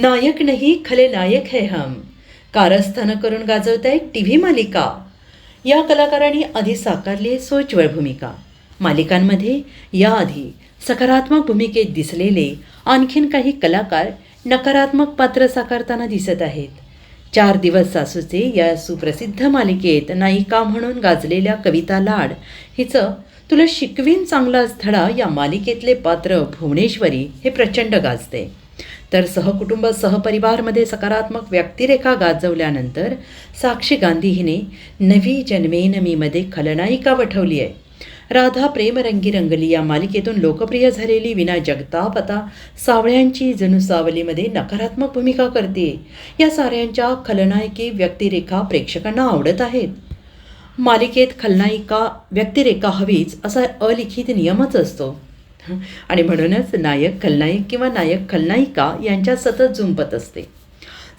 नायक नाही खले नायक है हम. कारस्थानं करून गाजवताय टी व्ही मालिका. या कलाकारांनी आधी साकारली आहे भूमिका. मालिकांमध्ये याआधी सकारात्मक भूमिकेत दिसलेले आणखीन काही कलाकार नकारात्मक पात्र साकारताना दिसत आहेत. चार दिवस सासूचे या सुप्रसिद्ध मालिकेत नायिका म्हणून गाजलेल्या कविता लाड हिचं तुला शिकवीन चांगलाच धडा या मालिकेतले पात्र भुवनेश्वरी हे प्रचंड गाजते. तर सहकुटुंब सहपरिवारमध्ये सकारात्मक व्यक्तिरेखा गाजवल्यानंतर साक्षी गांधी हिने नवी जन्मेन मीमध्ये खलनायिका वठवली आहे. राधा प्रेमरंगी रंगली या मालिकेतून लोकप्रिय झालेली विना जगताप आता सावळ्यांची जणू सावलीमध्ये नकारात्मक भूमिका करते. या साऱ्यांच्या खलनायकी व्यक्तिरेखा प्रेक्षकांना आवडत आहेत. मालिकेत खलनायिका व्यक्तिरेखा हवीच असा अलिखित नियमच असतो. आणि म्हणूनच नायक खलनायक किंवा नायक खलनायिका यांच्यात सतत झुंपत असते.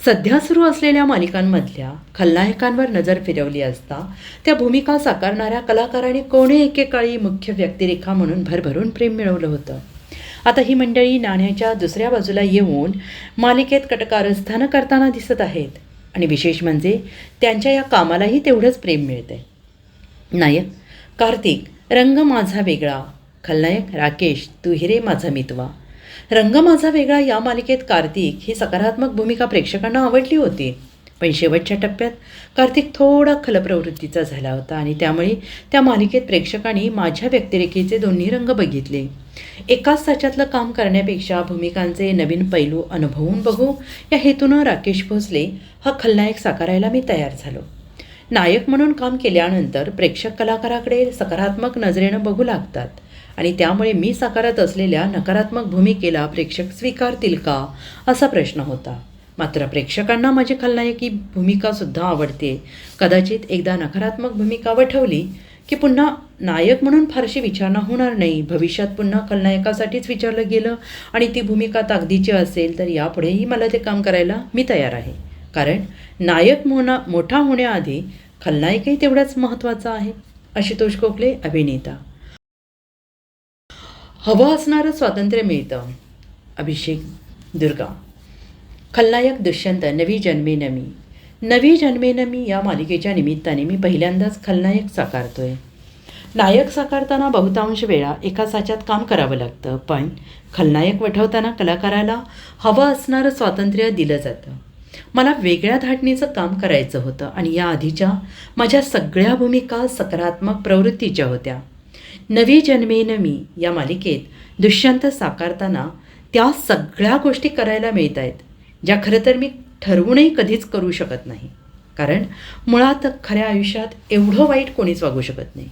सध्या सुरू असलेल्या मालिकांमधल्या खलनायकांवर नजर फिरवली असता त्या भूमिका साकारणाऱ्या कलाकारांनी कोणे एकेकाळी मुख्य व्यक्तिरेखा म्हणून भरभरून प्रेम मिळवलं होतं. आता ही मंडळी नाण्याच्या दुसऱ्या बाजूला येऊन मालिकेत कटकारस्थानं करताना दिसत आहेत आणि विशेष म्हणजे त्यांच्या या कामालाही तेवढंच प्रेम मिळते नायक कार्तिक रंग माझा वेगळा खलनायक राकेश तू हिरे माझा मितवा. रंग माझा वेगळा या मालिकेत कार्तिक ही सकारात्मक भूमिका प्रेक्षकांना आवडली होती. पण शेवटच्या टप्प्यात कार्तिक थोडा खलप्रवृत्तीचा झाला होता आणि त्यामुळे त्या मालिकेत प्रेक्षकांनी माझ्या व्यक्तिरेखेचे दोन्ही रंग बघितले. एकाच साच्यातलं काम करण्यापेक्षा भूमिकांचे नवीन पैलू अनुभवून बघू या हेतूनं राकेश भोसले हा खलनायक साकारायला मी तयार झालो. नायक म्हणून काम केल्यानंतर प्रेक्षक कलाकाराकडे सकारात्मक नजरेनं बघू लागतात. आणि त्यामुळे मी साकारत असलेल्या नकारात्मक भूमिकेला प्रेक्षक स्वीकारतील का? असा प्रश्न होता. मात्र प्रेक्षकांना माझी खलनायकी भूमिकासुद्धा आवडते. कदाचित एकदा नकारात्मक भूमिका वठवली की पुन्हा नायक म्हणून फारशी विचारणा होणार नाही. भविष्यात पुन्हा खलनायकासाठीच विचारलं गेलं आणि ती भूमिका ताकदीची असेल तर यापुढेही मला ते काम करायला मी तयार आहे. कारण नायक मोना मोठा होण्याआधी खलनायकही तेवढाच महत्त्वाचा आहे. आशुतोष गोखले अभिनेता. हवं असणारं स्वातंत्र्य मिळतं. अभिषेक दुर्गा. खलनायक दुष्यंत नवी जन्मे नमी. नवी जन्मे नमी या मालिकेच्या निमित्ताने मी पहिल्यांदाच खलनायक साकारतोय. नायक साकारताना बहुतांश वेळा एका साच्यात काम करावं लागतं पण खलनायक वठवताना कलाकाराला हवं असणारं स्वातंत्र्य दिलं जातं. मला वेगळ्या धाटणीचं काम करायचं होतं आणि या आधीच्या माझ्या सगळ्या भूमिका सकारात्मक प्रवृत्तीच्या होत्या. नवी जन्मेन मी या मालिकेत दुष्यंत साकारताना त्या सगळ्या गोष्टी करायला मिळत आहेत ज्या खरं तर मी ठरवूनही कधीच करू शकत नाही. कारण मुळात खऱ्या आयुष्यात एवढं वाईट कोणीच वागू शकत नाही.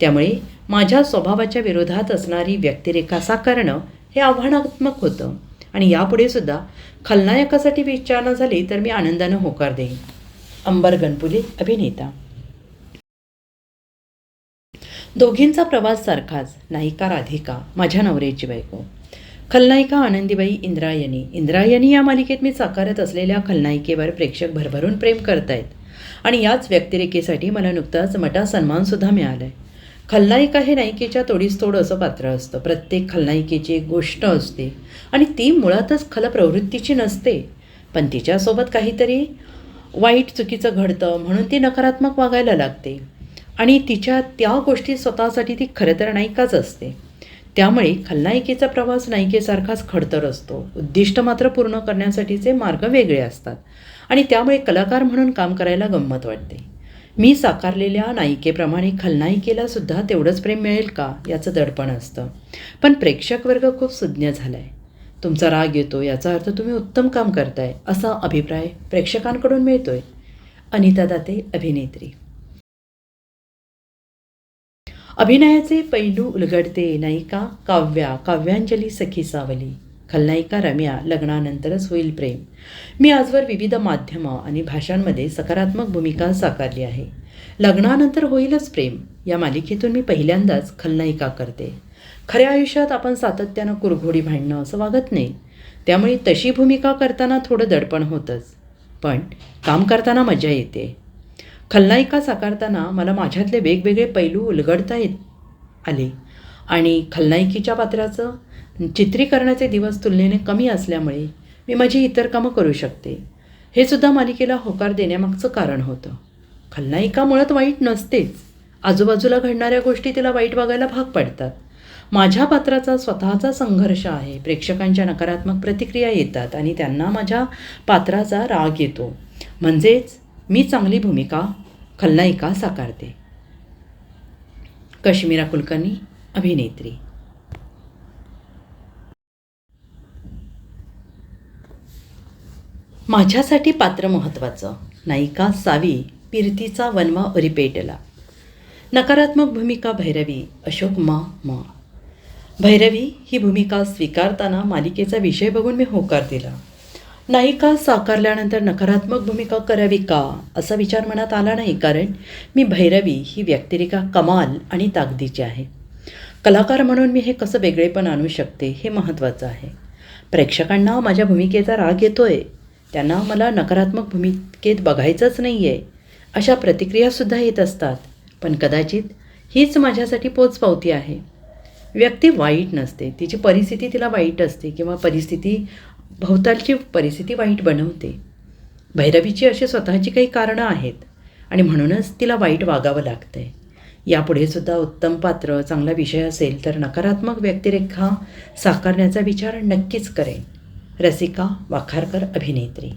त्यामुळे माझ्या स्वभावाच्या विरोधात असणारी व्यक्तिरेखा साकारणं हे आव्हानात्मक होतं. आणि यापुढे सुद्धा खलनायकासाठी विचारणा झाली तर मी आनंदानं होकार देईन. अंबर गणपुले अभिनेता. दोघींचा प्रवास सारखाच. नायिका राधिका माझ्या नवऱ्याची बायको. खलनायिका आनंदीबाई इंद्रायणी. इंद्रायणी या मालिकेत मी साकारत असलेल्या खलनायिकेवर प्रेक्षक भरभरून प्रेम करतायत. आणि याच व्यक्तिरेखेसाठी मला नुकताच मटा सन्मानसुद्धा मिळाला आहे खलनायिका हे नायिकेच्या तोडीस तोड असं पात्र असतं. प्रत्येक खलनायिकेची एक गोष्ट असते. आणि ती मुळातच खलप्रवृत्तीची नसते. पण तिच्यासोबत काहीतरी वाईट चुकीचं घडतं म्हणून ती नकारात्मक वागायला लागते. आणि तिच्या त्या गोष्टी स्वतःसाठी ती खरं तर नायिकाच असते. त्यामुळे खलनायिकेचा प्रवास नायिकेसारखाच खडतर असतो. उद्दिष्ट मात्र पूर्ण करण्यासाठीचे मार्ग वेगळे असतात. आणि त्यामुळे कलाकार म्हणून काम करायला गंमत वाटते. मी साकारलेल्या नायिकेप्रमाणे खलनायिकेला सुद्धा तेवढंच प्रेम मिळेल का याचं दडपण असतं. पण प्रेक्षक वर्ग खूप सुज्ञ झाला आहे तुमचा राग येतो याचा अर्थ तुम्ही उत्तम काम करताय असा अभिप्राय प्रेक्षकांकडून मिळतोय. अनिता दाते अभिनेत्री. अभिनयाचे पैलू उलगडते नायिका काव्या काव्यांजली सखी सावली. खलनायिका रम्या लग्नानंतरच होईल प्रेम. मी आजवर विविध माध्यमं आणि भाषांमध्ये सकारात्मक भूमिका साकारली आहे. लग्नानंतर होईलच प्रेम. या मालिकेतून मी पहिल्यांदाच खलनायिका करते. खऱ्या आयुष्यात आपण सातत्यानं कुरघोडी भांडणं असं वागत नाही. त्यामुळे तशी भूमिका करताना थोडं दडपण होतंच. पण काम करताना मजा येते. खलनायिका साकारताना मला माझ्यातले वेगवेगळे पैलू उलगडता येत आले. आणि खलनायिकीच्या पात्राचं चित्रीकरणाचे दिवस तुलनेने कमी असल्यामुळे मी माझी इतर कामं करू शकते. हे सुद्धा मालिकेला होकार देण्यामागचं कारण होतं. खलनायिका मुळात वाईट नसतेच. आजूबाजूला घडणाऱ्या गोष्टी तिला वाईट बघायला भाग पडतात. माझ्या पात्राचा स्वतःचा संघर्ष आहे प्रेक्षकांच्या नकारात्मक प्रतिक्रिया येतात आणि त्यांना माझ्या पात्राचा राग येतो. म्हणजेच मी चांगली भूमिका खलनायिका साकारते. कश्मीरा कुलकर्णी अभिनेत्री. माझ्यासाठी पात्र महत्त्वाचं नायिका सावी पिरतीचा वनवा अरिपेटला नकारात्मक भूमिका भैरवी अशोक मा मा. भैरवी ही भूमिका स्वीकारताना मालिकेचा विषय बघून मी होकार दिला. नायिका साकारल्यानंतर नकारात्मक भूमिका करावी का? असा विचार मनात आला नाही कारण मी भैरवी ही व्यक्तिरेखा कमाल आणि ताकदीची आहे. कलाकार म्हणून मी हे कसं वेगळेपण आणू शकते हे महत्त्वाचं आहे. प्रेक्षकांना माझ्या भूमिकेचा राग येतो आहे त्यांना मला नकारात्मक भूमिकेत बघायचंच नाही आहे अशा प्रतिक्रियासुद्धा येत असतात. पण कदाचित हीच माझ्यासाठी पोचपावती आहे. व्यक्ती वाईट नसते. तिची परिस्थिती तिला वाईट असते किंवा परिस्थिती भोवतालची परिस्थिती वाईट बनवते. भैरवीची अशी स्वतःची काही कारणं आहेत आणि म्हणूनच तिला वाईट वागावं लागतं आहे यापुढे सुद्धा उत्तम पात्र चांगला विषय असेल तर नकारात्मक व्यक्तिरेखा साकारण्याचा विचार नक्कीच करेन. रसिका वाखारकर अभिनेत्री